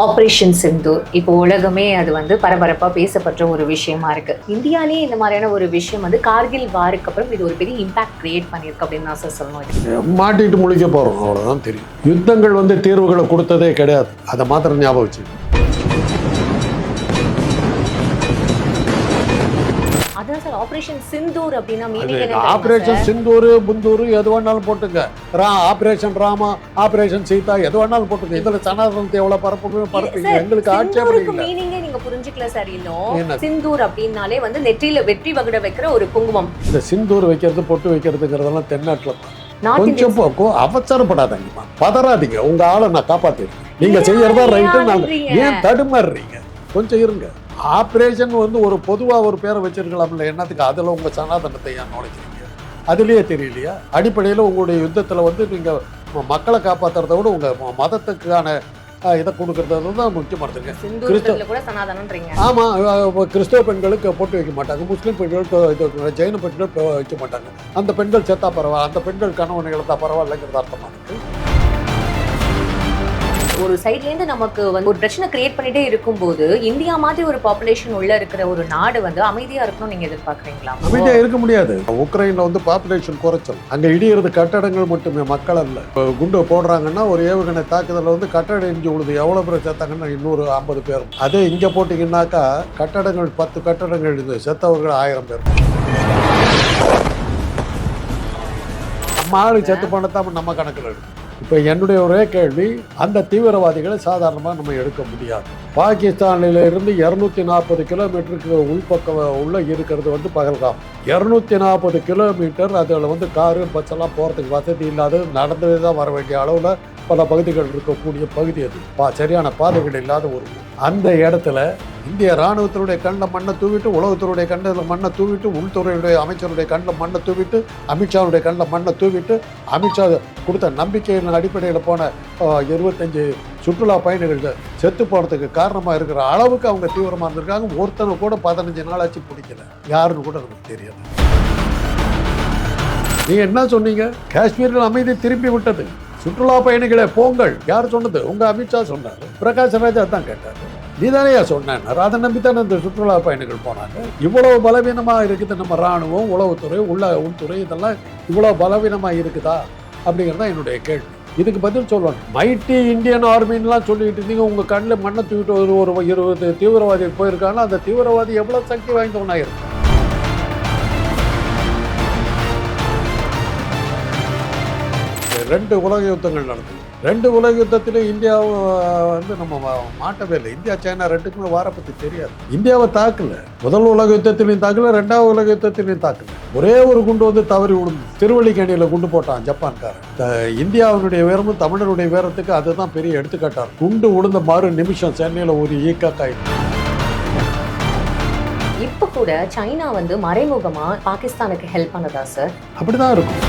Operation Sindoor இப்போ உலகமே அது வந்து பரபரப்பாக பேசப்பட்ட ஒரு விஷயமா இருக்கு. இந்தியாலேயே இந்த மாதிரியான ஒரு விஷயம் வந்து கார்கில் வாருக்கு அப்புறம் இது ஒரு பெரிய இம்பாக்ட் கிரியேட் பண்ணியிருக்கு அப்படின்னு தான் சார் சொல்லணும். மாட்டிட்டு முழிக்க போகிறோம் அவ்வளோதான் தெரியும். யுத்தங்கள் வந்து தீர்வுகளை கொடுத்ததே கிடையாது. அதை மாத்திரம் ஞாபகம் வச்சு ஆப்ரேஷன் சிந்தூர் அப்படின்னா ஆப்ரேஷன் சிந்தூர் புந்தூர் எது வேணாலும் போட்டுங்க ரா ஆப்ரேஷன் ராமா ஆப்ரேஷன் சீதா எது வேணாலும் போட்டுங்க இதில் சனாதனத்தை எவ்வளோ பரப்புமே பரப்புங்க எங்களுக்கு இல்லை. மீனிங்கே நீங்க புரிஞ்சுக்கல சார் இன்னும்? சிந்தூர் அப்படின்னாலே வந்து நெற்றியில வெற்றி வகுட வைக்கிற ஒரு குங்குமம். இந்த சிந்தூர் வைக்கிறது பொட்டு வைக்கிறதுங்கிறதெல்லாம் தென்னாட்டில் கொஞ்சம் இந்தியன் போக்கோ அவசரப்படாதீங்கம்மா. பதறாதீங்க. உங்க ஆளை நான் காப்பாத்திடுறேன். நீங்க செய்யறதா ரைட்டு நான்? ஏன் தடுமாறுறீங்க? கொஞ்சம் இருங்க. ஆப்ரேஷன் வந்து ஒரு பொதுவா ஒரு பேரை வச்சிருக்கலாம்ல என்னத்துக்கு? அதுல உங்க சனாதனத்தை ஏன் நுழைக்கிறீங்க? அதுலயே தெரியலையா? அடிப்படையில் உங்களுடைய யுத்தத்துல வந்து நீங்க ம- மக்களை காப்பாத்துறத விட உங்க ம- மதத்துக்கான இதை கொடுக்கறது தான் முக்கியமானதுங்க சிந்தூரத்துல கூட சனாதனன்றீங்க. ஆமா அஹ், கிறிஸ்தவ பெண்களுக்கு போட்டு வைக்க மாட்டாங்க. முஸ்லீம் பெண்களுக்கு இது ஜெயின பெண்கள் வைக்க மாட்டாங்க. அந்த பெண்கள் செத்தா பரவாயில்ல அந்த பெண்கள் கணவனை இழந்தா பரவாயில்லைங்கிறது அர்த்தமா? இருக்கு ஒரு சைட்லேருந்து நமக்கு வந்து ஒரு பிரச்சனை கிரியேட் பண்ணிட்டே இருக்கும்போது இந்தியா மாதிரி ஒரு பாப்புலேஷன் உள்ள இருக்கிற ஒரு நாடு வந்து அமைதியா இருக்கணும் நீங்க எதிர்பார்க்குறீங்களா? அமைதியா இருக்க முடியாது. உக்ரைன்ல வந்து பாப்புலேஷன் குறைச்சல். அங்க இடியிறது கட்டடங்கள் மட்டுமே மக்கள் அல்ல. குண்டு போடுறாங்கன்னா ஒரு ஏவுகணை தாக்குதலில் வந்து கட்டடம் இடிஞ்சு விழுது எவ்வளவு பேர் சேர்த்தாங்கன்னா இன்னொரு ஐம்பது பேர். அதே இங்க போட்டீங்கன்னாக்கா கட்டடங்கள் பத்து கட்டடங்கள் இருந்து செத்தவர்கள் ஆயிரம் பேர். மாடு செத்து பண்ணத்தான் நம்ம கணக்கில் எடுக்கும் இப்போ என்னுடைய ஒரே கேள்வி அந்த தீவிரவாதிகளை சாதாரணமாக நம்ம எடுக்க முடியாது. பாகிஸ்தானில இருந்து இரநூத்தி நாற்பது கிலோமீட்டருக்கு உள்பக்கம் உள்ள இருக்கிறது வந்து பகல்காம். இரநூத்தி நாற்பது கிலோமீட்டர் அதில் வந்து காரு பஸ் எல்லாம் போகிறதுக்கு வசதி இல்லாத நடந்தே தான் வர வேண்டிய அளவில் பல பகுதிகள் இருக்கக்கூடிய பகுதி அது. பா சரியான பாதைகள் இல்லாத ஒரு அந்த இடத்துல இந்திய ராணுவத்தினுடைய கண்ணில் மண்ணை தூவிட்டு உலகத்தினுடைய கண்ணில் மண்ணை தூவிட்டு உள்துறையுடைய அமைச்சருடைய கண்ணில் மண்ணை தூவிட்டு அமித்ஷாவுடைய கண்ணில் மண்ணை தூவிட்டு அமித்ஷா கொடுத்த நம்பிக்கையின் அடிப்படையில் போன இருபத்தஞ்சு சுற்றுலா பயணிகள் செத்து போனதுக்கு காரணமாக இருக்கிற அளவுக்கு அவங்க தீவிரமாக இருந்திருக்காங்க. ஒருத்தனை கூட பதினஞ்சு நாளாச்சு பிடிக்கல. யாருன்னு கூட நமக்கு தெரியாது. நீங்கள் என்ன சொன்னீங்க? காஷ்மீரில் அமைதி திரும்பி விட்டது. சுற்றுலா பயணிகளே போங்கள். யார் சொன்னது? உங்க அமித்ஷா சொன்னார். பிரகாஷ் ராஜா தான் கேட்டார். நீதானையா சொன்னேன். அதை நம்பி தானே இந்த சுற்றுலா பயணிகள் போனாங்க. இவ்வளவு பலவீனமா இருக்குது நம்ம ராணுவம் உளவுத்துறை உள்ள உள்துறை இதெல்லாம் இவ்வளவு பலவீனமா இருக்குதா? அப்படிங்கிறது தான் என்னுடைய கேள்வி. இதுக்கு பதில் சொல்லணும் மைட்டி இந்தியன் ஆர்மின்லாம் சொல்லிட்டு இருந்தீங்க. உங்கள் கண்ணில் மண்ணை தூக்கிட்டு ஒரு ஒரு இருபது தீவிரவாதி போயிருக்காங்க அந்த தீவிரவாதி எவ்வளோ சக்தி வாய்ந்தவனாக இருக்கும் ரெண்டு உலக யுத்தங்கள் நடந்தது ரெண்டு உலக யுத்தத்திலும் இந்தியாவை வந்து நம்ம மாட்டவே இல்லை. இந்தியா சைனா ரெண்டுக்குமே வார பற்றி தெரியாது. இந்தியாவை தாக்கல. முதல் உலக யுத்தத்திலையும் தாக்கல ரெண்டாவது உலக யுத்தத்திலையும் தாக்கல. ஒரே ஒரு குண்டு வந்து தவறி விழுந்து திருவள்ளிக்கேணியில் குண்டு போட்டான் ஜப்பான்காரன். இந்தியாவினுடைய வீரமும் தமிழனுடைய வீரத்துக்கு அதுதான் பெரிய எடுத்துக்காட்டார் குண்டு விழுந்த மறு நிமிஷம் சென்னையில் ஒரு ஈக்காக்காய் இப்ப கூட சைனா வந்து மறைமுகமா பாகிஸ்தானுக்கு ஹெல்ப் பண்ணதா சார் அப்படிதான் இருக்கும்.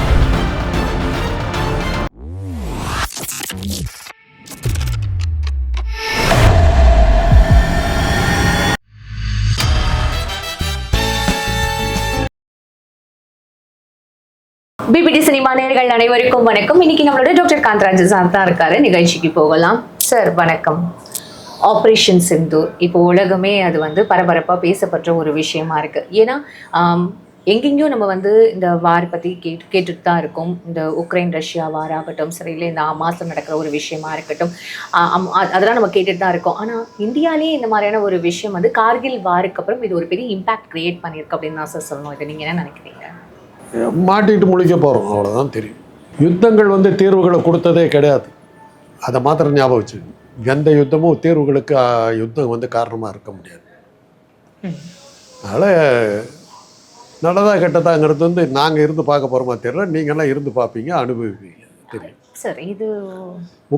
பிபிடி சினிமா நேர்கள் அனைவருக்கும் வணக்கம். இன்னைக்கு நம்மளோட டாக்டர் காந்தராஜ் சார் தான் இருக்காரு. நிகழ்ச்சிக்கு போகலாம். சார் வணக்கம். ஆப்ரேஷன் சிந்தூர் இப்போ உலகமே அது வந்து பரபரப்பாக பேசப்பட்ட ஒரு விஷயமா இருக்கு. ஏன்னா எங்கெங்கேயும் நம்ம வந்து இந்த வார் பற்றி கேட்டு கேட்டுட்டு தான் இருக்கோம். இந்த உக்ரைன் ரஷ்யா வாராகட்டும் சரி இல்லை இந்த மாதம் நடக்கிற ஒரு விஷயமா இருக்கட்டும். அம், அதெல்லாம் நம்ம கேட்டுட்டு தான் இருக்கோம். ஆனால் இந்தியாலேயே இந்த மாதிரியான ஒரு விஷயம் வந்து கார்கில் வாருக்கு அப்புறம் இது ஒரு பெரிய இம்பாக்ட் கிரியேட் பண்ணியிருக்கு அப்படின்னு தான் சார் சொல்லணும். இதை நீங்கள் என்ன நினைக்கிறீங்க? மாட்டிட்டு முழிக்க போகிறோம் அவ்வளோதான் தெரியும். யுத்தங்கள் வந்து தீர்வுகளை கொடுத்ததே கிடையாது. அதை மாத்திரம் ஞாபகம் வச்சு எந்த யுத்தமும் தீர்வுகளுக்கு யுத்தம் வந்து காரணமாக இருக்க முடியாது. அதனால் நல்லதா கெட்டதாங்கிறது வந்து நாங்கள் இருந்து பார்க்க போகிறோமா தெரியல. நீங்கள்லாம் இருந்து பார்ப்பீங்க அனுபவிப்பீங்க. தெரியும். சார் இது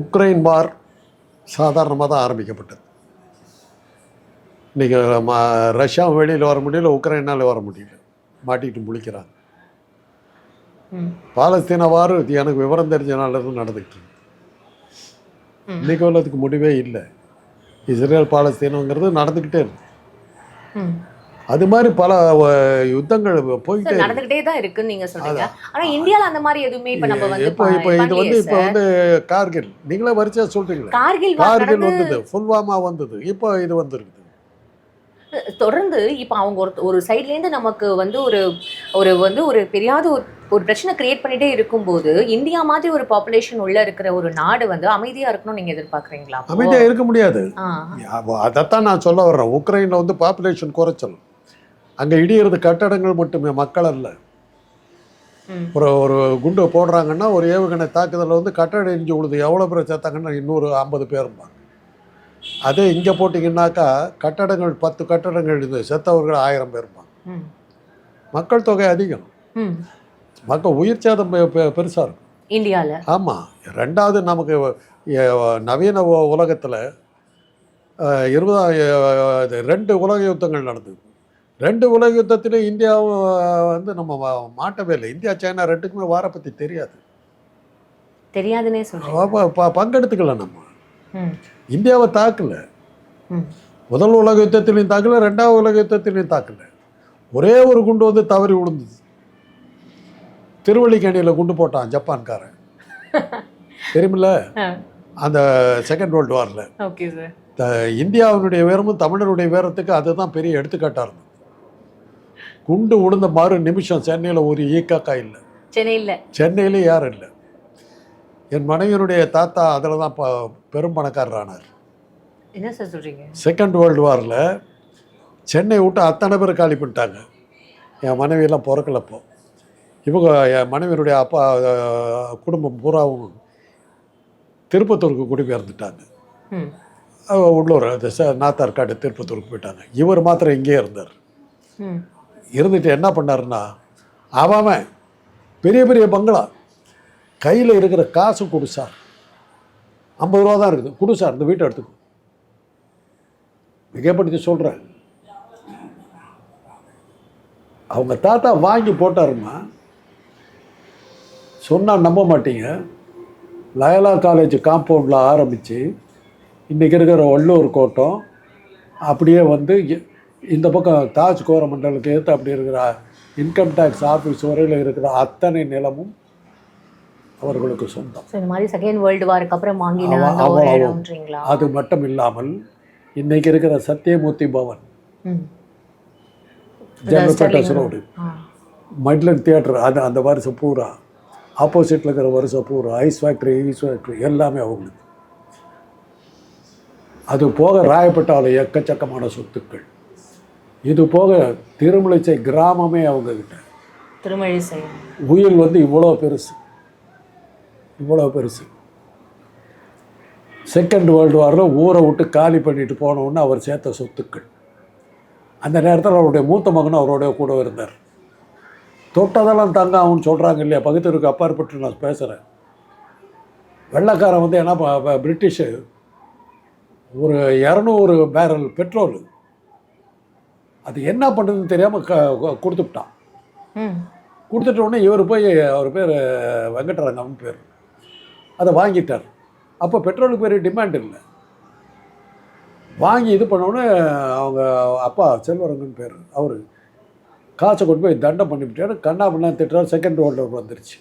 உக்ரைன் வார் சாதாரணமாக தான் ஆரம்பிக்கப்பட்டது. இன்றைக்கி ரஷ்யா வெளியில் வர முடியல உக்ரைனால் வர முடியல. மாட்டிட்டு முழிக்கிறாங்க. பாலஸ்தீன வார் இது எனக்கு விவரம் தெரிஞ்ச நாள்ல இருந்து நடந்துக்கிட்டு இருக்கு. இன்னைக்கு உள்ளதுக்கு முடிவே இல்லை. இஸ்ரேல் பாலஸ்தீனங்கிறது நடந்துக்கிட்டே இருக்கு. அது மாதிரி பல யுத்தங்கள் போயிட்டே இருக்கு. நடந்துகிட்டே தான் இருக்குன்னு நீங்க சொல்றீங்க. ஆனா இந்தியால அந்த மாதிரி எதுவுமே இப்ப நம்ம வந்து இப்போ இப்போ இது வந்து இப்போ. வந்து கார்கில். நீங்களே வரிசையா சொல்றீங்களே. கார்கில் கார்கில் வந்தது புல்வாமா வந்தது. இப்போ இது வந்திருக்குது. தொடர்ந்து இப்ப அவங்க ஒரு ஒரு சைட்ல இருந்து நமக்கு வந்து ஒரு ஒரு வந்து ஒரு பெரியாத ஒரு ஒரு பிரச்சனை கிரியேட் பண்ணிட்டே இருக்கும்போது இந்தியா மாதிரி ஒரு பாப்புலேஷன் உள்ள இருக்கிற ஒரு நாடு வந்து அமைதியா இருக்கணும்னு நீங்க எதிர்பார்க்கறீங்களா? அமைதியா இருக்க முடியாது. அதைத்தான் நான் சொல்ல வர்றேன். உக்ரைனில் வந்து பாப்புலேஷன் குறைச்சல். அங்கே இடியிறது கட்டடங்கள் மட்டுமே மக்கள் அல்ல. ஒரு ஒரு குண்டு போடுறாங்கன்னா ஒரு ஏவுகணை தாக்குதலில் வந்து கட்டடம் இடிஞ்சு விழுது எவ்வளோ பேர் சேர்த்தாங்கன்னா இன்னொரு ஐம்பது பேரும்பாங்க அதே இங்கே போட்டிங்கன்னாக்கா கட்டடங்கள் பத்து கட்டடங்கள் இருந்து செத்தவர்கள் ஆயிரம் பேரும்பாங்க ம், மக்கள் தொகை அதிகம். மக்கள் உயிர் சேதம் பெருசாக இருக்கும். இந்தியால? ஆமாம் ரெண்டாவது நமக்கு நவீன உலகத்தில் இருபதா இது ரெண்டு உலக யுத்தங்கள் நடந்தது. ரெண்டு உலக யுத்தத்திலும் இந்தியாவும் வந்து நம்ம மாட்டவே இல்லை. இந்தியா சைனா ரெண்டுக்குமே வார பற்றி தெரியாது. தெரியாதுன்னே ப- பங்கெடுத்துக்கல நம்ம. இந்தியாவை தாக்கல. முதல் உலக யுத்தத்திலையும் தாக்கல ரெண்டாவது உலக யுத்தத்திலையும் தாக்கல. ஒரே ஒரு குண்டு வந்து தவறி விழுந்தது. திருவள்ளிக்கேணியில் குண்டு போட்டான் ஜப்பான்காரன். தெரியுமில்ல? அந்த செகண்ட் வேர்ல்டு வாரில் த இந்தியாவினுடைய வீரமும் தமிழருடைய வீரத்துக்கு அதுதான் பெரிய எடுத்துக்காட்டாக இருந்தது. குண்டு உளுந்த மறு நிமிஷம் சென்னையில் ஒரு ஈக்காக்கா இல்லை. சென்னையில. சென்னையிலே யாரும் இல்லை. என் மனைவியினுடைய தாத்தா அதில் தான் ப பெரும் பணக்காரரானார். என்ன சார் சொல்றீங்க? செகண்ட் வேர்ல்டு வாரில் சென்னை விட்டு அத்தனை பேர் காலி பண்ணிட்டாங்க. என் மனைவியெல்லாம் பிறக்கலப்போ இவங்க என் மனைவியினுடைய அப்பா குடும்பம் பூராவும் திருப்பத்தூருக்கு குடிபெயர்ந்துட்டாங்க. உள்ளூர் நாத்தார்காடு திருப்பத்தூருக்கு போயிட்டாங்க. இவர் மாத்திரம் இங்கேயே இருந்தார். இருந்துட்டு என்ன பண்ணாருன்னா அவன் பெரிய பெரிய பங்களா. கையில் இருக்கிற காசு கொடு சார். ஐம்பது ரூபா தான் இருக்குது. கொடு சார் இந்த வீட்டை எடுத்துக்கோ. மிகப்படுத்தி சொல்கிறேன் அவங்க தாத்தா வாங்கி போட்டாருமா? சொன்னால் நம்ப மாட்டீங்க. லயலா காலேஜ் காம்பவுண்டில் ஆரம்பித்து இன்றைக்கி இருக்கிற வள்ளூர் கோட்டம் அப்படியே வந்து இந்த பக்கம் தாஜ் கோரமண்டலுக்கு ஏற்று அப்படி இருக்கிற இன்கம் டேக்ஸ் ஆஃபீஸ் வரையில் இருக்கிற அத்தனை நிலமும் அவர்களுக்கு சொந்தம். இந்த மாதிரி செகண்ட் வேர்ல்டு வாருக்கு அப்புறம் வாங்கின அது மட்டும் இல்லாமல் இன்னைக்கு இருக்கிற Sathyamurthy Bhavan. General road. Maitland theatre அது அந்த வருஷம் பூரா ஆப்போசிட்டில் இருக்கிற வருஷம் பூரா ஐஸ் ஃபேக்ட்ரி ஈஸ் ஃபேக்ட்ரி எல்லாமே அவங்களுக்கு. அது போக ராயப்பட்டாவில் எக்கச்சக்கமான சொத்துக்கள். இது போக திருமலிச்சை கிராமமே அவங்கக்கிட்ட திருமழிசை உயில் வந்து இவ்வளோ பெருசு. இவ்வளோ பெருசு. செகண்ட் வேர்ல்டு வாரில் ஊரை விட்டு காலி பண்ணிட்டு போனோன்னு அவர் சேர்த்த சொத்துக்கள். அந்த நேரத்தில் அவருடைய மூத்த மகனும் அவரோட கூட இருந்தார். தொட்டதெல்லாம் தங்க அவன் சொல்கிறாங்க இல்லையா? பகுத்தறிவுக்கு அப்பாற்பட்டு நான் பேசுகிறேன் வெள்ளைக்காரன் வந்து என்ன பிரிட்டிஷு. ஒரு இரநூறு பேரல் பெட்ரோல் அது என்ன பண்ணுறதுன்னு தெரியாமல் க கொடுத்துட்டான். கொடுத்துட்ட உடனே இவர் போய் அவர் பேர் வெங்கட்ரங்கம்னு பேர். அதை வாங்கிட்டார். அப்போ பெட்ரோலுக்கு பெரிய டிமாண்ட் இல்லை. வாங்கி இது பண்ண அவங்க அப்பா செல்வரங்கன் பேர் அவர் காசை கொண்டு போய் தண்டம் பண்ணிவிட்டாரு. கண்ணா பண்ணா திட்டுறாரு. செகண்ட் வேர்ல்டு வந்துருச்சு.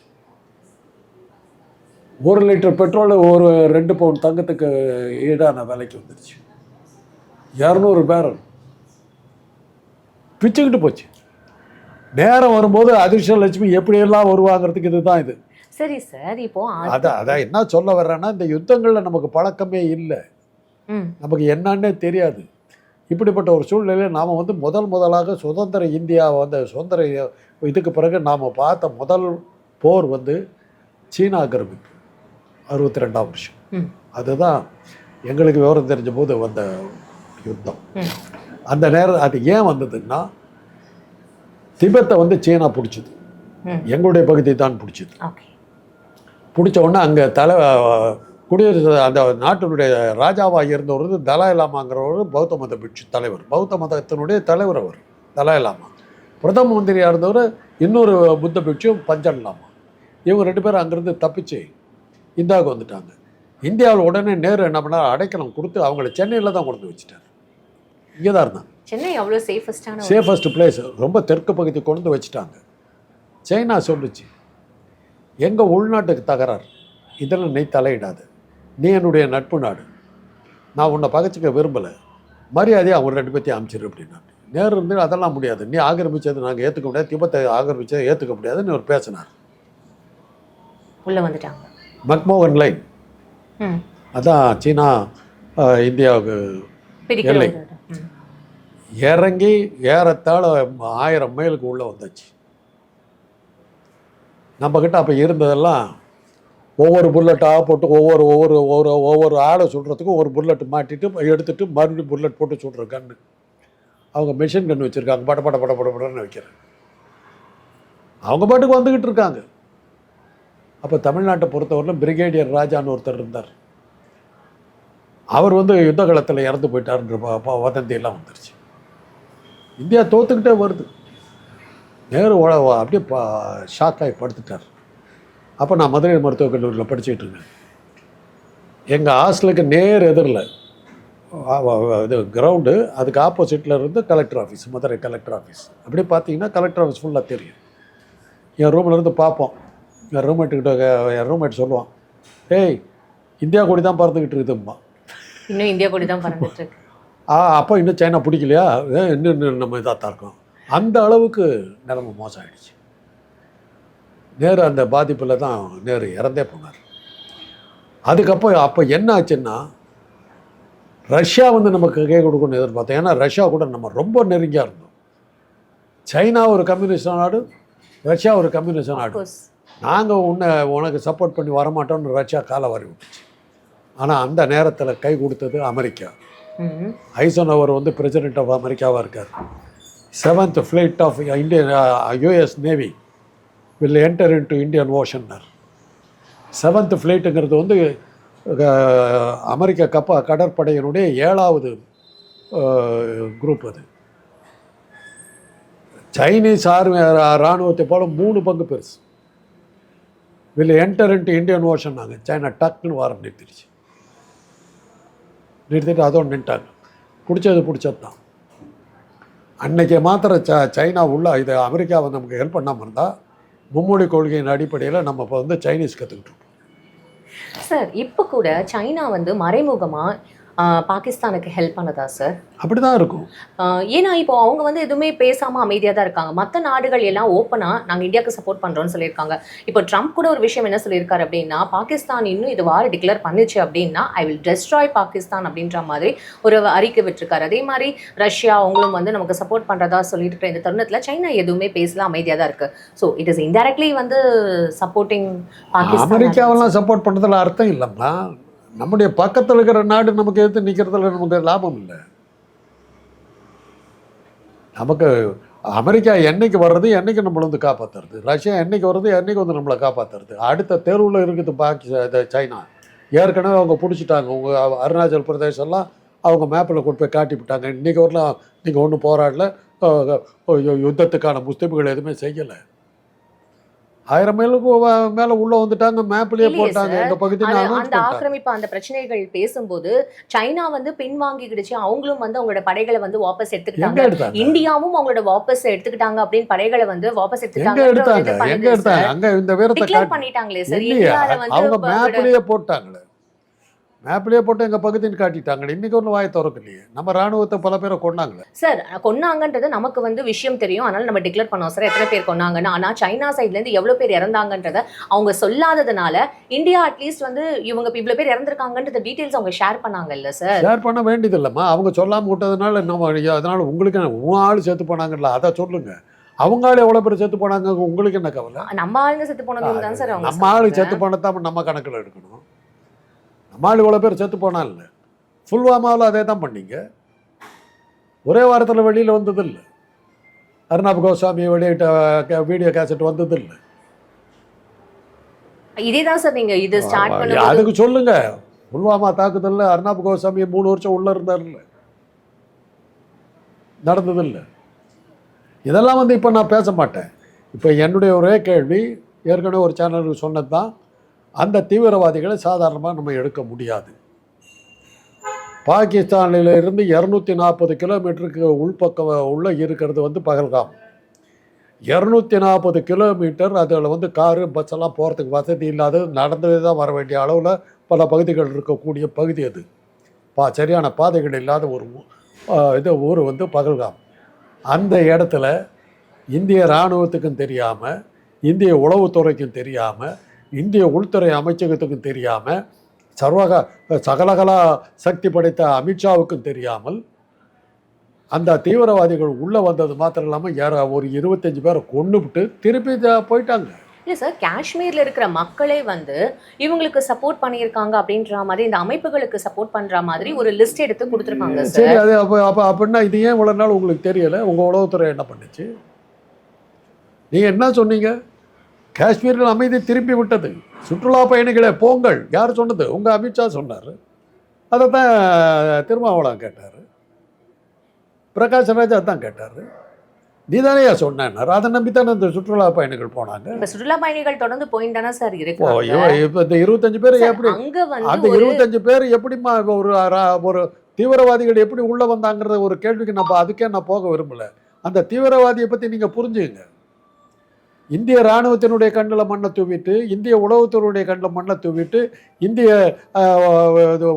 ஒரு லிட்டர் பெட்ரோல் ஒரு ரெண்டு பவுன் தங்கத்துக்கு ஈடான விலைக்கு வந்துருச்சு. இரநூறு பேரல். பிச்சுக்கிட்டு போச்சு. நேரம் வரும்போது அதிர்ஷ்டலட்சுமி எப்படியெல்லாம் வருவாங்கிறதுக்கு இதுதான் இது. சரி சார் இப்போ அதான் அதான் என்ன சொல்ல வர்றேன்னா இந்த யுத்தங்களில் நமக்கு பழக்கமே இல்லை. நமக்கு என்னன்னே தெரியாது. இப்படிப்பட்ட ஒரு சூழ்நிலையில் நாம் வந்து முதல் முதலாக சுதந்திர இந்தியா வந்து சுதந்திர இதுக்கு பிறகு நாம் பார்த்த முதல் போர் வந்து சீனா ஆக்கிரமிப்பு அறுபத்தி ரெண்டாம் வருஷம் அதுதான் எங்களுக்கு விவரம் தெரிஞ்ச போது வந்த யுத்தம். அந்த நேரம் அது ஏன் வந்ததுன்னா திபெத்தை வந்து சீனா பிடிச்சது. எங்களுடைய பகுதி தான் பிடிச்சது. ஓகே. பிடிச்ச உடனே அங்கே தலை குடியரசு அந்த நாட்டினுடைய ராஜாவாக இருந்தவர் தலாய் லாமாங்கிறவர் பௌத்த மத பிட்சு தலைவர். பௌத்த மதத்தினுடைய தலைவர் அவர் தலாய் லாமா. பிரதம மந்திரியாக இருந்தவர் இன்னொரு புத்த பிட்சு பஞ்சன் லாமா. இவங்க ரெண்டு பேரும் அங்கேருந்து தப்பிச்சு இந்தியாவுக்கு வந்துட்டாங்க. இந்தியாவில் உடனே நேரு என்ன பண்ணார்? அடைக்கலம் கொடுத்து அவங்கள சென்னையில் தான் கொண்டு வச்சுட்டார். இங்கே தான் இருந்தாங்க. சென்னை அவ்வளோ சேஃபஸ்டான சேஃபஸ்ட் பிளேஸ் ரொம்ப தெற்கு பகுதி கொண்டு வச்சுட்டாங்க. சைனா சொல்லுச்சு. எங்கள் உள்நாட்டுக்கு தகராறு. இதில் நீ தலையிடாது. நீ என்னுடைய நட்பு நாடு. நான் உன்னை பகச்சிக்க விரும்பலை. மரியாதையாக அவங்க ரெண்டு பேர்த்தையும் அமைச்சிரு அப்படின்னாங்க நேரு இருந்து அதெல்லாம் முடியாது. நீ ஆக்கிரமிச்சது நாங்கள் ஏற்றுக்க முடியாது. திபத்தை ஆக்கிரமிச்சதை ஏற்றுக்க முடியாதுன்னு அவர் பேசினார். உள்ள வந்துட்டாங்க. McMahon line. அதான் சீனா இந்தியாவுக்கு எல்லை. இறங்கி ஏறத்தாழ ஆயிரம் மைலுக்கு உள்ளே வந்தாச்சு. நம்மக்கிட்ட அப்போ இருந்ததெல்லாம் ஒவ்வொரு புல்லட்டாக போட்டு ஒவ்வொரு ஒவ்வொரு ஒவ்வொரு ஒவ்வொரு ஆளை சுடுறதுக்கும் ஒரு புல்லட் மாட்டிட்டு எடுத்துட்டு மறுபடியும் புல்லட் போட்டு சுடுற கன்று அவங்க மிஷின் கன்று வச்சுருக்காங்க. பட பட பட பட படன்னு வைக்கிறேன் அவங்க பாட்டுக்கு வந்துக்கிட்டு இருக்காங்க. அப்போ தமிழ்நாட்டை பொறுத்தவரையிலும் பிரிகேடியர் ராஜான்னு ஒருத்தர் இருந்தார். அவர் வந்து யுத்த காலத்தில் இறந்து போயிட்டாருன்ற ப- வதந்தியெல்லாம் வந்துருச்சு. இந்தியா தோத்துக்கிட்டே வருது. நேரு அப்படியே பா ஷாக் ஆகி படுத்துட்டார். அப்போ நான் மதுரை மருத்துவக் கல்லூரியில் படிச்சுட்டு இருக்கேன் எங்கள் ஹாஸ்டலுக்கு நேர் எதிரில் இது கிரவுண்டு அதுக்கு ஆப்போசிட்டில் இருந்து collector office Madurai collector office அப்படியே பார்த்தீங்கன்னா கலெக்டர் ஆஃபீஸ் ஃபுல்லாக தெரியும். என் ரூமில் இருந்து பார்ப்போம். என் ரூம்மேட்டுக்கிட்ட என் ரூம்மேட் சொல்லுவான் ஏய் இந்தியா கொடி தான் பறந்துக்கிட்டு இருக்குதும்மா. இன்னும் இந்தியா கூட தான் பறந்துட்டு இருக்கு. ஆ அப்போ இன்னும் சைனா பிடிக்கலையா? இன்னும் இன்னும் நம்ம இதாக தான் இருக்கோம். அந்த அளவுக்கு நிலைமை மோசம் ஆயிடுச்சு நேரு அந்த பாதிப்பில் தான் நேரு இறந்தே போனார். அதுக்கப்புறம் அப்போ என்ன ஆச்சுன்னா ரஷ்யா வந்து நமக்கு கை கொடுக்கணும்னு எதிர்பார்த்தோம். ஏன்னா ரஷ்யா கூட நம்ம ரொம்ப நெருங்கியாக இருந்தோம். சைனா ஒரு கம்யூனிஸ்ட் நாடு ரஷ்யா ஒரு கம்யூனிஸ்ட் நாடு. நாங்கள் உன்னை உனக்கு சப்போர்ட் பண்ணி வரமாட்டோம்னு ரஷ்யா காலை வாரி விட்டுச்சு. ஆனால் அந்த நேரத்தில் கை கொடுத்தது அமெரிக்கா. ம் ஐசனவர் வந்து பிரசிடென்ட் ஆஃப் அமெரிக்காவாக இருக்கார். Seventh fleet of Indian US navy will enter into Indian ஓஷன்னர் seventh ஃப்ளைட்டுங்கிறது வந்து uh, அமெரிக்க கப்ப uh, கடற்படையினுடைய ஏழாவது uh, குரூப் அது. சைனீஸ் ஆர்மி இராணுவத்தை போல மூணு பங்கு பெருசு. Will enter into Indian ocean நாங்கள் சைனா டக்குன்னு வாரம் நிறுத்திடுச்சு நிறுத்திட்டு அதோடு நின்ட்டாங்க. பிடிச்சது பிடிச்சது தான் அன்னைக்கு மாத்திர ச சைனா உள்ள இது அமெரிக்காவை நமக்கு ஹெல்ப் பண்ணாமல் இருந்தால் மும்மொழி கொள்கையின் அடிப்படையில் நம்ம இப்போ வந்து சைனீஸ் கற்றுக்கிட்டு இருக்கோம். சார் இப்போ கூட சைனா வந்து மறைமுகமாக பாகிஸ்தானுக்கு ஹெல்ப் பண்ணதா சார் அப்படி தான் இருக்கும் ஏன்னா இப்போ அவங்க வந்து எதுவுமே பேசாம அமைதியா தான் இருக்காங்க. மற்ற நாடுகள் எல்லாம் ஓப்பனா நாங்க இந்தியாவுக்கு சப்போர்ட் பண்றோம்னு சொல்லியிருக்காங்க. இப்போ ட்ரம்ப் கூட ஒரு விஷயம் என்ன சொல்லியிருக்காரு அப்படின்னா பாகிஸ்தான் இன்னும் இது வார டிக்ளேர் பண்ணுச்சு அப்படின்னா ஐ வில் டெஸ்ட்ராய் பாகிஸ்தான் அப்படின்ற மாதிரி ஒரு அறிக்கை விட்டுருக்காரு. அதே மாதிரி ரஷ்யா அவங்களும் வந்து நமக்கு சப்போர்ட் பண்றதா சொல்லிட்டு இருக்கிற இந்த தருணத்துல சைனா எதுவுமே பேசல அமைதியா தான் இருக்கு. ஸோ இட் இஸ் இன்டெரக்ட்லி வந்து சப்போர்ட்டிங் பாகிஸ்தான். அமெரிக்காவெல்லாம் சப்போர்ட் பண்ணுறதுல அர்த்தம் இல்லைம்மா. நம்முடைய பக்கத்தில் இருக்கிற நாடு நமக்கு எதிர்த்து நிற்கிறதுல நமக்கு லாபம் இல்லை. நமக்கு அமெரிக்கா என்னைக்கு வர்றது என்னைக்கு நம்மளை வந்து காப்பாற்றுறது ரஷ்யா என்னைக்கு வர்றது என்னைக்கு வந்து நம்மளை காப்பாற்றுறது அடுத்த தெருவில் இருக்குது பாக்கி இது சைனா. ஏற்கனவே அவங்க பிடிச்சிட்டாங்க. உங்கள் அருணாச்சல் பிரதேசம்லாம் அவங்க மேப்பில் கொண்டு போய் காட்டி விட்டாங்க. இன்றைக்கி வரலாம் நீங்கள் ஒன்றும் போராடல. யுத்தத்துக்கான முஸ்திப்புகள் எதுவுமே செய்யலை. ஆயிரம் மைலுக்கு மேல உள்ள வந்துட்டாங்க மேப்லயே போட்டாங்க. சார். எங்க பகுதி அது- announce அந்த. ஆக்கிரமிப்பு அந்த பிரச்சனைகள் பேசும்போது சைனா வந்து பின்வாங்கிக்கிடுச்சு. அவங்களும் வந்து அவங்களோட படைகளை வந்து வாபஸ் எடுத்துக்கிட்டாங்க. இந்தியாவும் அவங்களோட வாபஸ் எடுத்துக்கிட்டாங்க அப்படின்னு படைகளை வந்து வாபஸ் எங்க எடுத்தாங்க? எங்க எடுத்தாங்க? அங்க இந்த வீரத்தை பண்ணிட்டாங்களே சார். அவங்க மேப்லயே போட்டாங்களே. மேப்லயே போட்டு எங்க பகுதின்னு காட்டிட்டாங்களே இன்னைக்கு ஒன்றும் வாயை திறக்கலையே. நம்ம ராணுவத்தை பல பேரை கொண்டாங்களே சார் கொன்னாங்கன்றது நமக்கு வந்து விஷயம் தெரியும். அதனால நம்ம டிக்ளேர் பண்ணோம். சார் எத்தனை பேர் கொன்னாங்கன்னு ஆனா சைனா சைட்ல இருந்து எவ்வளவு பேர் இறந்தாங்கன்றத அவங்க சொல்லாததுனால இந்தியா அட்லீஸ்ட் வந்து இவங்க இவ்வளவு பேர் இறந்திருக்காங்கன்றத டீடைல்ஸ் அவங்க ஷேர் பண்ணாங்கல்ல சார்? ஷேர் பண்ண வேண்டியது இல்லைம்மா அவங்க சொல்லாம விட்டதுனால நம்ம அதனால உங்களுக்கு உன் ஆள் செத்து போனாங்கல்ல அதை சொல்லுங்க. அவங்க ஆள் எவ்வளவு பேர் செத்து போனாங்க உங்களுக்கு என்ன கவலை? நம்ம ஆளுங்க செத்து போனது தான் சார் அவங்க நம்ம ஆளு. செத்து போனதான் நம்ம கணக்கில் எடுக்கணும். நம்ம ஆள் இவ்வளோ பேர் செத்து போனா இல்லை. புல்வாமாவில் அதே தான் பண்ணீங்க. ஒரே வாரத்தில் வெளியில் வந்தது இல்லை அர்ணாப் கோஸ்வாமி வெளியிட்ட வீடியோ கேசட் வந்தது இல்லை இதே தான் சார் நீங்க இது ஸ்டார்ட் பண்ணும்போது அதுக்கு சொல்லுங்க. புல்வாமா தாக்குதல்ல அர்ணாப் கோஸ்வாமி மூணு வருஷம் உள்ள இருந்தார்ல நடந்ததில்லை. இதெல்லாம் வந்து இப்போ நான் பேச மாட்டேன். இப்போ என்னுடைய ஒரே கேள்வி ஏற்கனவே ஒரு சேனலுக்கு சொன்னது தான் அந்த தீவிரவாதிகளை சாதாரணமாக நம்ம எடுக்க முடியாது. பாகிஸ்தானிலிருந்து இரநூத்தி நாற்பது கிலோமீட்டருக்கு உள்பக்கம் உள்ள இருக்கிறது வந்து பகல்காம். இரநூத்தி நாற்பது கிலோமீட்டர் அதில் வந்து காரு பஸ்ஸெல்லாம் போகிறதுக்கு வசதி இல்லாத நடந்தே தான் வர வேண்டிய அளவில் பல பகுதிகள் இருக்கக்கூடிய பகுதி அது. பா சரியான பாதைகள் இல்லாத ஒரு இது ஊர் வந்து பகல்காம். அந்த இடத்துல இந்திய இராணுவத்துக்கும் தெரியாமல் இந்திய உளவுத்துறைக்கும் தெரியாமல் இந்திய உள்துறை அமைச்சகத்துக்கும் தெரியாமல் சர்வக சகலகலா சக்தி படைத்த அமித்ஷாவுக்கும் தெரியாமல் அந்த தீவிரவாதிகள் உள்ளே வந்தது மாத்திரம் இல்லாமல் யார ஒரு இருபத்தஞ்சி பேரை கொண்டுபிட்டு திருப்பி போயிட்டாங்க. இல்ல சார் காஷ்மீர்ல இருக்கிற மக்களே வந்து இவங்களுக்கு சப்போர்ட் பண்ணியிருக்காங்க அப்படின்ற மாதிரி இந்த அமைப்புகளுக்கு சப்போர்ட் பண்ற மாதிரி ஒரு லிஸ்ட் எடுத்து கொடுத்துருக்காங்க சார். சரி அது அப்போ அப்போ அப்படின்னா இது ஏன் இவ்வளோ நாள் உங்களுக்கு தெரியலை? உங்கள் உளவுத்துறை என்ன பண்ணுச்சு? நீங்கள் என்ன சொன்னீங்க? காஷ்மீரில் அமைதி திருப்பி விட்டது. சுற்றுலா பயணிகளே போங்கள். யார் சொன்னது? உங்கள் அமித்ஷா சொன்னார். அதை தான் திருமாவளவன் கேட்டார். பிரகாஷ் ராஜா தான் கேட்டார். நீ தானே சொன்னார். அதை நம்பி தானே இந்த சுற்றுலா பயணிகள் போனாங்க. சுற்றுலா பயணிகள் தொடர்ந்து போயிட்டு தானே சார் இப்போ இந்த இருபத்தஞ்சு பேர் எப்படி அந்த இருபத்தஞ்சு பேர் எப்படிம்மா இப்ப ஒரு ஒரு தீவிரவாதிகள் எப்படி உள்ள வந்தாங்கிறத ஒரு கேள்விக்கு ப- அதுக்கே நான் போக விரும்பல. அந்த தீவிரவாதியை பத்தி நீங்க புரிஞ்சுங்க இந்திய இராணுவத்தினுடைய கண்ணில் மண்ணை தூவிட்டு இந்திய உளவுத்துறையுடைய கண்ணில் மண்ணை தூவிட்டு இந்திய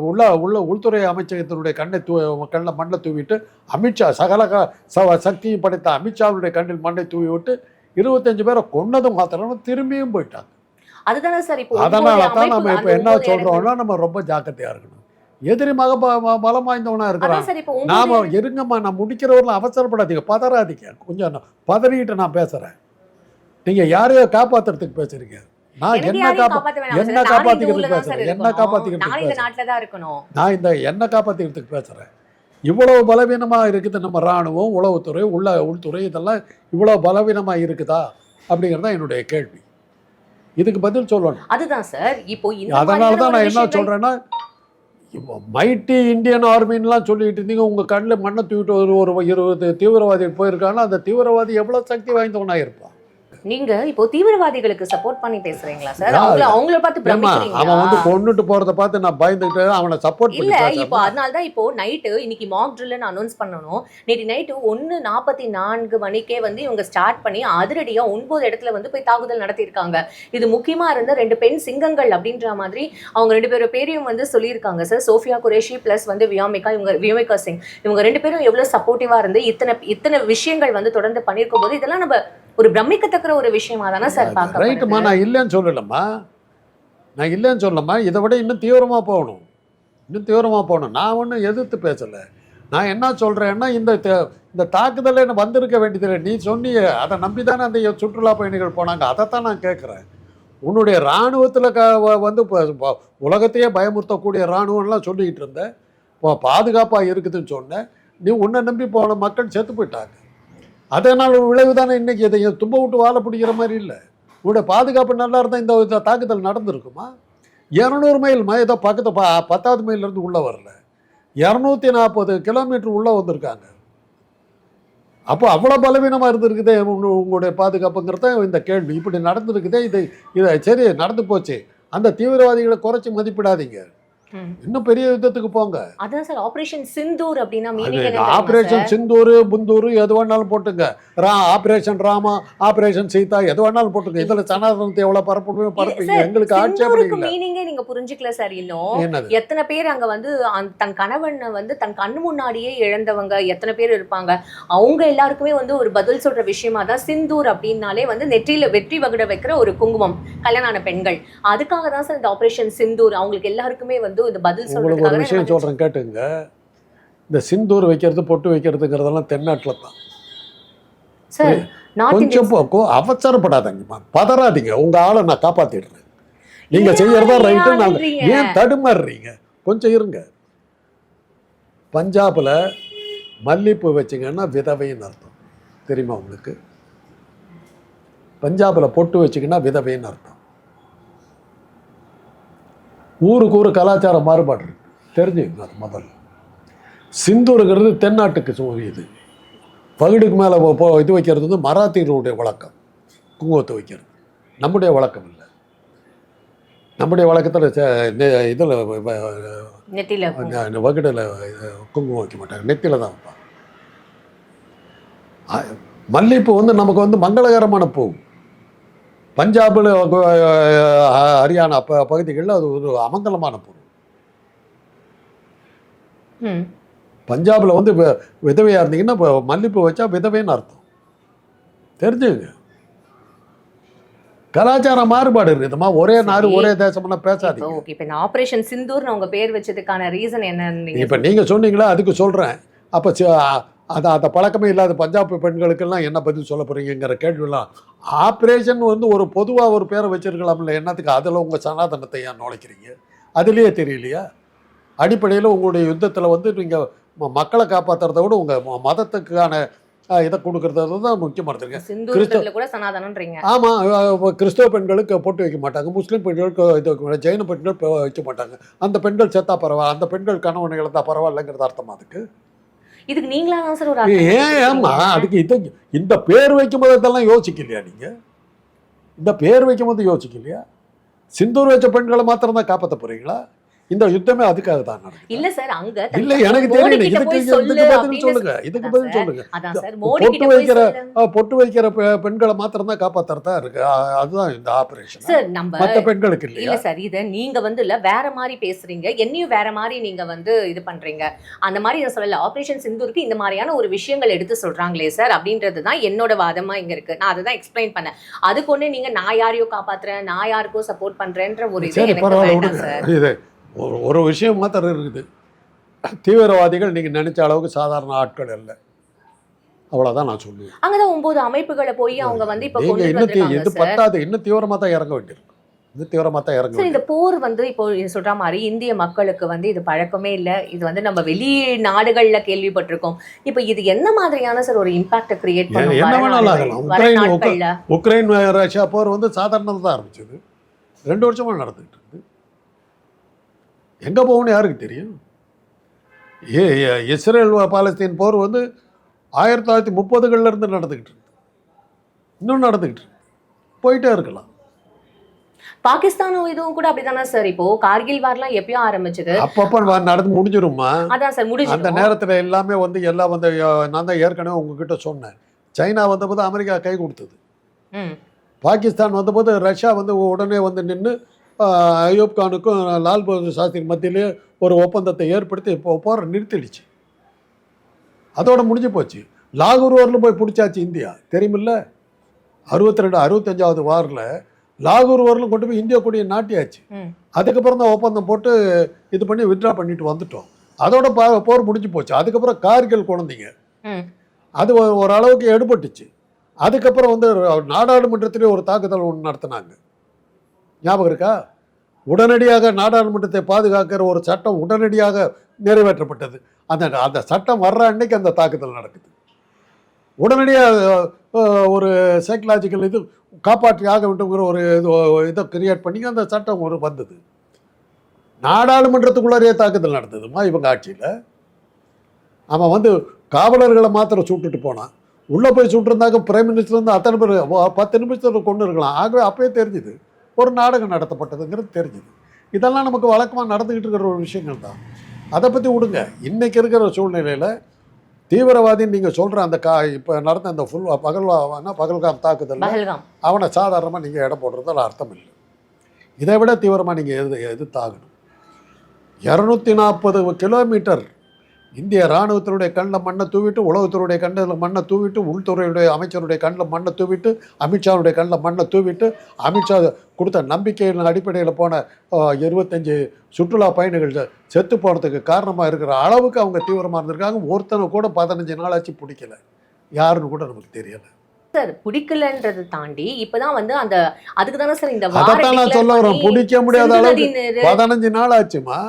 உள்ள உள்ள உள்துறை அமைச்சகத்தினுடைய கண்ணை தூ கண்ணில் மண்ணை தூவிட்டு அமித்ஷா சகல ச- சக்தியும் படைத்த அமித்ஷாவுடைய கண்ணில் மண்ணை தூவி விட்டு இருபத்தஞ்சு பேரை கொன்னதும் மாத்திரம் திரும்பியும் போயிட்டாங்க. அதுதானே சார் இப்போ அதனால தான் நம்ம இப்போ என்ன சொல்றோம்னா நம்ம ரொம்ப ஜாக்கிரதையா இருக்கணும். எதிரி மக பலம் வாய்ந்தவனா. இருக்கிறான். நாம இருங்கம்மா நான் முடிக்கிறவரெல்லாம் அவசரப்படாதீங்க. பதறாதீங்க. கொஞ்சம் பதறிட்டு நான் பேசுறேன். நீங்க யாரையோ காப்பாத்துறதுக்கு பேசுறீங்க. நான் என்ன காப்பாத்த என்ன காப்பாத்திக்கிறதுக்கு பேசுறேன். என்ன. காப்பாத்திக்கிறதுக்கு நான் இந்த என்ன காப்பாத்திக்கிறதுக்கு பேசுறேன்? இவ்வளவு பலவீனமா இருக்குது நம்ம ராணுவம் உளவுத்துறை உள்ள உள்துறை இதெல்லாம் இவ்வளவு பலவீனமா இருக்குதா? அப்படிங்கிறது என்னுடைய கேள்வி. இதுக்கு பதில் சொல்லணும். அதுதான் சார். இப்போ அதனால தான் நான் என்ன சொல்றேன்னா மைட்டி இந்தியன் ஆர்மின்லாம் சொல்லிட்டு இருந்தீங்க. உங்க கண்ணில் மண்ணை தூக்கிட்டு ஒரு ஒரு இருபது தீவிரவாதி போயிருக்காங்க அந்த தீவிரவாதி எவ்வளவு சக்தி வாய்ந்தவனா இருப்பான்? நீங்க இப்போ தீவிரவாதிகளுக்கு சப்போர்ட் பண்ணி பேசுறீங்களா சார்? அவங்கள அவங்கள பார்த்து ஏம்மா அவன் வந்து கொன்னுட்டு போறத பார்த்து நான் பயந்துக்கிட்டு அவனை சப்போர்ட் பண்ணி இல்ல இப்போ அதனால தான் இப்போ நைட்டு இன்னைக்கு மாக் ட்ரில்னு அனௌன்ஸ் பண்ணணும். நேற்று நாற்பத்தி நான்கு மணிக்கே வந்து இவங்க ஸ்டார்ட் பண்ணி அதிரடியா ஒன்பது இடத்துல வந்து போய் தாக்குதல் நடத்தியிருக்காங்க. இது முக்கியமா இருந்த ரெண்டு பெண் சிங்கங்கள் அப்படின்ற மாதிரி அவங்க ரெண்டு பேரும் பேரையும் வந்து சொல்லியிருக்காங்க சார் சோஃபியா குரேஷி பிளஸ் வந்து வியாமிகா இவங்க வியோமிகா சிங். இவங்க ரெண்டு பேரும் எவ்வளவு சப்போர்ட்டிவா இருந்து இத்தனை இத்தனை விஷயங்கள் வந்து தொடர்ந்து பண்ணியிருக்கும் போது இதெல்லாம் நம்ம ஒரு பிரமிக்கத்தக்க ஒரு விஷயமா தானே சார் ரைட்டுமா பார்க்க நான் இல்லைன்னு சொல்லலம்மா. நான் இல்லைன்னு சொல்லலம்மா இதை விட இன்னும் தீவிரமா போகணும். இன்னும் தீவிரமா போகணும். நான் ஒன்றும் எதிர்த்து பேசலை. நான் என்ன சொல்றேன்னா இந்த இந்த தாக்குதலை என்ன வந்திருக்க வேண்டியதில்லை. நீ சொன்னியே அதை நம்பி தானே அந்த சுற்றுலா பயணிகள் போனாங்க. அதைத்தான் நான் கேட்குறேன். உன்னுடைய இராணுவத்தில் க வந்து உலகத்தையே பயமுறுத்தக்கூடிய இராணுவம்லாம் சொல்லிக்கிட்டு இருந்தேன் இப்போ பாதுகாப்பாக இருக்குதுன்னு சொன்னேன் நீ உன்னை நம்பி போன மக்கள் செத்து போயிட்டாங்க. அதனால் விளைவு தானே இன்றைக்கி இதை தும்ப விட்டு வாழ பிடிக்கிற மாதிரி இல்லை. உன்னுடைய பாதுகாப்பு நல்லா இருந்தால் இந்த இந்த தாக்குதல் நடந்திருக்குமா? இரநூறு மைல் ம- ஏதோ பக்கத்து பா பத்தாவது மைல்லேருந்து உள்ளே வரல. இரநூத்தி நாற்பது கிலோமீட்டர் உள்ளே வந்திருக்காங்க. அப்போ அவ்வளோ பலவீனமாக இருந்திருக்குதே உங்களுடைய பாதுகாப்புங்கிறத இந்த கேள்வி. இப்படி நடந்திருக்குதே இது இதை சரி நடந்து போச்சு. அந்த தீவிரவாதிகளை குறைச்சி மதிப்பிடாதீங்க. இன்னும் பெரிய யுத்தத்துக்கு போங்க. அதான் சார் ஆபரேஷன் சிந்தூர் அப்படின்னா ஆபரேஷன் சிந்தூர் புந்தூர் எது வேணாலும் போட்டுங்க. ரா ஆபரேஷன் ராமா ஆபரேஷன் சீதா எது வேணாலும் போட்டுங்க. இதுல சனாதனத்தை எவ்வளவு பரப்புமே பரப்புங்க எங்களுக்கு இல்லை. மீனிங்கே நீங்க புரிஞ்சுக்கல சார் இன்னும். எத்தனை பேர் அங்க வந்து தன் கணவனை வந்து தன் கண்ணு முன்னாடியே இழந்தவங்க எத்தனை பேர் இருப்பாங்க? அவங்க எல்லாருக்குமே வந்து ஒரு பதில் சொல்ற விஷயமா தான் சிந்தூர் அப்படின்னாலே வந்து நெற்றியில வெற்றி வகுட வைக்கிற ஒரு குங்குமம் கல்யாணான பெண்கள். அதுக்காக தான் சார் இந்த ஆபரேஷன் சிந்தூர் அவங்களுக்கு எல்லாருக்குமே வந்து இந்த பதில் உங்களுக்கு ஒரு விஷயம் சொல்றேன் கேட்டுங்க. இந்த சிந்தூர் வைக்கிறது பொட்டு வைக்கிறதுங்கிறதெல்லாம் தென்னாட்டுல தான். சார் கொஞ்சம் அவசரப்படாதீங்கம்மா பதறாதீங்க. உங்க ஆளை நான் காப்பாத்திடுறேன். நீங்க செய்யறதா ரைட்டு நான் அழுறீங்க? ஏன் தடுமாறுறீங்க? கொஞ்சம் இருங்க. பஞ்சாப்ல மல்லிப்பூ வச்சிங்கன்னா விதவைன்னு அர்த்தம். தெரியுமா உங்களுக்கு? பஞ்சாப்ல பொட்டு வச்சிங்கன்னா விதவைன்னு அர்த்தம். ஊருக்கு ஊரு கலாச்சார மாறுபாடு இருக்கு. தெரிஞ்சுக்கங்க அது முதல்ல. சிந்தூருங்கிறது தென்னாட்டுக்கு உரியது பகுடுக்கு மேலே இது வைக்கிறது வந்து மராத்தியர்களுடைய வழக்கம். குங்குமத்தை வைக்கிறது. நம்முடைய வழக்கம் இல்லை. நம்முடைய வழக்கத்தில் இதில் வகுடில் குங்குமம் வைக்க மாட்டாங்க. நெத்தியில் தான் வைப்பாங்க. மல்லிகைப்பூ வந்து நமக்கு வந்து மங்களகரமான பூ. பஞ்சாபில் ஹரியானா ப பகுதிகளில் அது ஒரு அமங்கலமான பூ ம். பஞ்சாபில் வந்து வி- விதவையா இருந்தீங்கன்னா இப்போ மல்லிப்பூ வச்சா விதவைன்னு அர்த்தம். தெரிஞ்சுங்க. கலாச்சார மாறுபாடு இருக்குதுமா ஒரே நாடு. ஒரே தேசம்னா பேசாதீங்க. ஓகே இப்போ இந்த ஆபரேஷன் சிந்தூர்னு உங்க பேர் வச்சதுக்கான ரீசன் நீங்க இப்போ நீங்கள் சொன்னீங்களா அதுக்கு சொல்கிறேன் அப்போ அது அந்த பழக்கமே இல்லாத பஞ்சாப் பெண்களுக்கெல்லாம் என்ன பதில் சொல்ல போகிறீங்கிற கேள்வியெல்லாம் ஆப்ரேஷன் வந்து ஒரு பொதுவாக ஒரு பேரை வச்சிருக்கலாம்ல என்னத்துக்கு? அதில் உங்கள் சனாதனத்தை ஏன் நுழைக்கிறீங்க? அதுலேயே தெரியலையா? அடிப்படையில் உங்களுடைய யுத்தத்தில் வந்து நீங்கள் மக்களை காப்பாற்றுறத விட உங்கள் மதத்துக்கான இதை கொடுக்கறது தான் சிந்தூரத்துல கூட சனாதனன்றீங்க ஆமாம் கிறிஸ்தவ பெண்களுக்கு பொட்டு வைக்க மாட்டாங்க முஸ்லீம் பெண்களுக்கு இது வைக்க மாட்டாங்க ஜெயின பெண்கள் வைக்க மாட்டாங்க. அந்த பெண்கள் செத்தா பரவாயில்ல அந்த பெண்கள் கணவனை இழந்தா பரவாயில்லைங்கிறது அர்த்தமா அதுக்கு? இதுக்கு நீங்களா தான் சார் ஒரு கொடுக்குறீங்க? அதுக்கு இது இந்த பேர் வைக்கும் போது இதெல்லாம் யோசிக்கலையா நீங்க? இந்த பேர் வைக்கும் போது யோசிக்கலையா? சிந்தூர் வச்ச பெண்களை மாத்திரம் தான் காப்பாற்ற போறீங்களா? இந்த யுத்தமே அதுக்காக தான் நடக்குது. இல்ல சார் அங்க இல்ல எனக்கு தெரியல. இதுக்கு இதுக்கு பதில் சொல்லுங்க. இதுக்கு பதில். சொல்லுங்க. பொட்டு வைக்கிற பொட்டு வைக்கிற பெண்களை மாத்திரம் தான் காப்பாத்துறதா இருக்கு. அதுதான் இந்த ஆபரேஷன் சார் நம்ம மத்த பெண்களுக்கு இல்ல இல்லையா சார் இத நீங்க வந்து இல்ல வேற மாதிரி பேசுறீங்க. என்னையும் வேற மாதிரி நீங்க வந்து இது பண்றீங்க. அந்த மாதிரி நான் சொல்லல. ஆபரேஷன் சிந்தூருக்கு இந்த மாதிரியான ஒரு விஷயங்கள் எடுத்து சொல்றாங்களே சார் அப்படின்றது தான் என்னோட வாதமா இங்க இருக்கு. நான் அதை தான் எக்ஸ்பிளைன் பண்ணேன். அதுக்கு ஒண்ணு நீங்க நான் யாரையோ காப்பாத்துறேன் நான் யாருக்கோ சப்போர்ட் பண்றேன்ற ஒரு இது எனக்கு வேண்டாம் சார். ஒரு ஒரு விஷயம் மாத்திரம் இருக்குது. தீவிரவாதிகள் நீங்க நினைச்ச அளவுக்கு சாதாரண ஆட்கள் அல்ல. அவ்வளவுதான் நான் சொல்லுவேன். அங்கதான் ஒன்பது அமைப்புகளை போய் அவங்க வந்து இப்ப நீங்க கொண்டு இன்னும் தீ- இது வந்திருக்காங்க சார். பத்தாது இன்னும் தீவிரமா தான் இறங்க வேண்டியிருக்கு. இன்னும் தீவிரமா தான் இந்த போர் வந்து இப்போ இது சொல்ற மாதிரி இந்திய மக்களுக்கு வந்து இது பழக்கமே இல்லை. இது வந்து நம்ம வெளி நாடுகள்ல கேள்விப்பட்டிருக்கோம். இப்போ இது என்ன மாதிரியான சார் ஒரு இம்பாக்ட கிரியேட் பண்ணும் என்ன வேணாலும் ஆகலாம். உக்ரைன் உக்ரைன் ரஷ்யா போர் வந்து சாதாரணமாக தான் ஆரம்பிச்சது. ரெண்டு வருஷமா நடந்துகிட்டு இருக்குது எங்க போகணும்னு யாருக்கு தெரியும்? ஏ இஸ்ரேல் பாலஸ்தீன் போர் வந்து ஆயிரத்தி தொள்ளாயிரத்தி முப்பதுகள்ல இருந்து நடந்துகிட்டு இருக்கு. இன்னும் நடந்துகிட்டு இருக்கு. போயிட்டே இருக்கலாம். பாகிஸ்தானும் இதுவும் கூட அப்படிதானே சார்? இப்போ கார்கில் வார்லாம் எப்பயோ ஆரம்பிச்சது. அப்பப்போ நடந்து முடிஞ்சிருமா? அதான் சார் அந்த முடிஞ்சு நேரத்துல எல்லாமே வந்து எல்லாம் வந்து நான் தான் ஏற்கனவே உங்ககிட்ட சொன்னேன். சைனா வந்தபோது அமெரிக்கா கை கொடுத்தது. பாகிஸ்தான் வந்தபோது ரஷ்யா வந்து உடனே வந்து நின்று அயூப் கானுக்கும் லால் பகதூர் சாஸ்திரி மத்தியிலே ஒரு ஒப்பந்தத்தை ஏற்படுத்தி இப்போ போகிற நிறுத்திடுச்சு. அதோட முடிஞ்சு போச்சு. லாகூர் வரலும் போய் பிடிச்சாச்சு இந்தியா. தெரியுமில்ல? அறுபத்தி ரெண்டு அறுபத்தஞ்சாவது வாரில் லாகூர் வரலும் கொண்டு போய் இந்தியா கொடியை நாட்டியாச்சு. அதுக்கப்புறம் தான் ஒப்பந்தம் போட்டு இது பண்ணி வித்ட்ரா பண்ணிட்டு வந்துட்டோம். அதோட போர் முடிஞ்சு போச்சு. அதுக்கப்புறம் கார்கில் குழந்தைங்க. அது ஓரளவுக்கு எடுபட்டுச்சு. அதுக்கப்புறம் வந்து நாடாளுமன்றத்திலே ஒரு தாக்குதல் ஒன்று நடத்தினாங்க. ஞாபகம் இருக்கா? உடனடியாக நாடாளுமன்றத்தை பாதுகாக்கிற ஒரு சட்டம் உடனடியாக நிறைவேற்றப்பட்டது. அந்த அந்த சட்டம் வர்ற அன்னைக்கு அந்த தாக்குதல் நடக்குது. உடனடியாக ஒரு சைக்கலாஜிக்கல் இது காப்பாற்றி ஆக வேண்டும்ங்கிற ஒரு இது இதை கிரியேட் பண்ணி அந்த சட்டம் ஒரு வந்தது. நாடாளுமன்றத்துக்குள்ளாரே தாக்குதல் நடந்ததுமா இவங்க ஆட்சியில்? அவன் வந்து காவலர்களை மாத்திரம் சுட்டுட்டு போனான். உள்ளே போய் சுட்டிருந்தாக்க பிரைம் மினிஸ்டர் வந்து அத்தனை பேர் பத்து நிமிஷத்தில் கொண்டு இருக்கலாம். ஆகவே அப்பயே தெரிஞ்சுது. ஒரு நாடகம் நடத்தப்பட்டதுங்கிறது தெரிஞ்சுது. இதெல்லாம் நமக்கு வழக்கமாக நடந்துக்கிட்டு இருக்கிற ஒரு விஷயங்கள் தான். அதை பற்றி விடுங்க. இன்னைக்கு இருக்கிற சூழ்நிலையில் தீவிரவாதின்னு நீங்கள் சொல்கிற அந்த கா இப்போ நடந்த அந்த ஃபுல் பகல்வானா பகல்காம் தாக்குதல் அவனை சாதாரணமாக நீங்கள் இடம் போடுறதால அர்த்தம் இல்லை. இதை விட தீவிரமாக நீங்கள் எது எதிர்த்தாகணும். இரநூத்தி நாற்பது கிலோமீட்டர் இந்திய இராணுவத்தினுடைய கண்ணில் மண்ணை தூவிட்டு உளவுத்துறையுடைய கண்ணில் மண்ணை தூவிட்டு உள்துறையுடைய அமைச்சருடைய கண்ணில் மண்ணை தூவிட்டு அமித்ஷாவுடைய கண்ணில் மண்ணை தூவிட்டு அமித்ஷா கொடுத்த நம்பிக்கையின் அடிப்படையில் போன இருபத்தஞ்சு சுற்றுலா பயணிகள் செத்து போனதுக்கு காரணமாக இருக்கிற அளவுக்கு அவங்க தீவிரமாக இருந்திருக்காங்க. ஒருத்தனை கூட பதினஞ்சு நாளாச்சு பிடிக்கல. யாருன்னு கூட நமக்கு தெரியல. சார் பிடிக்கலன்றதை தாண்டி இப்பதான் வந்து அந்த அதுக்கு தானே சார் இந்த நான் சொல்ல வரேன். பிடிக்க முடியாத அளவுக்கு பதினஞ்சு நாள் ஆச்சுமா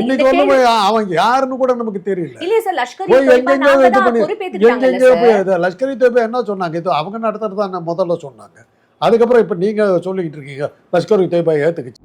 இன்னைக்கு வந்து அவன் யாருன்னு கூட நமக்கு தெரியல. இல்லையா சார் லஷ்கர் லஷ்கர் தொய்பா என்ன சொன்னாங்க? இது அவங்க நடத்துறது தான் முதல்ல சொன்னாங்க. அதுக்கப்புறம் இப்போ நீங்க சொல்லிக்கிட்டு இருக்கீங்க. லஷ்கர் தொய்பா ஏத்துக்குச்சு.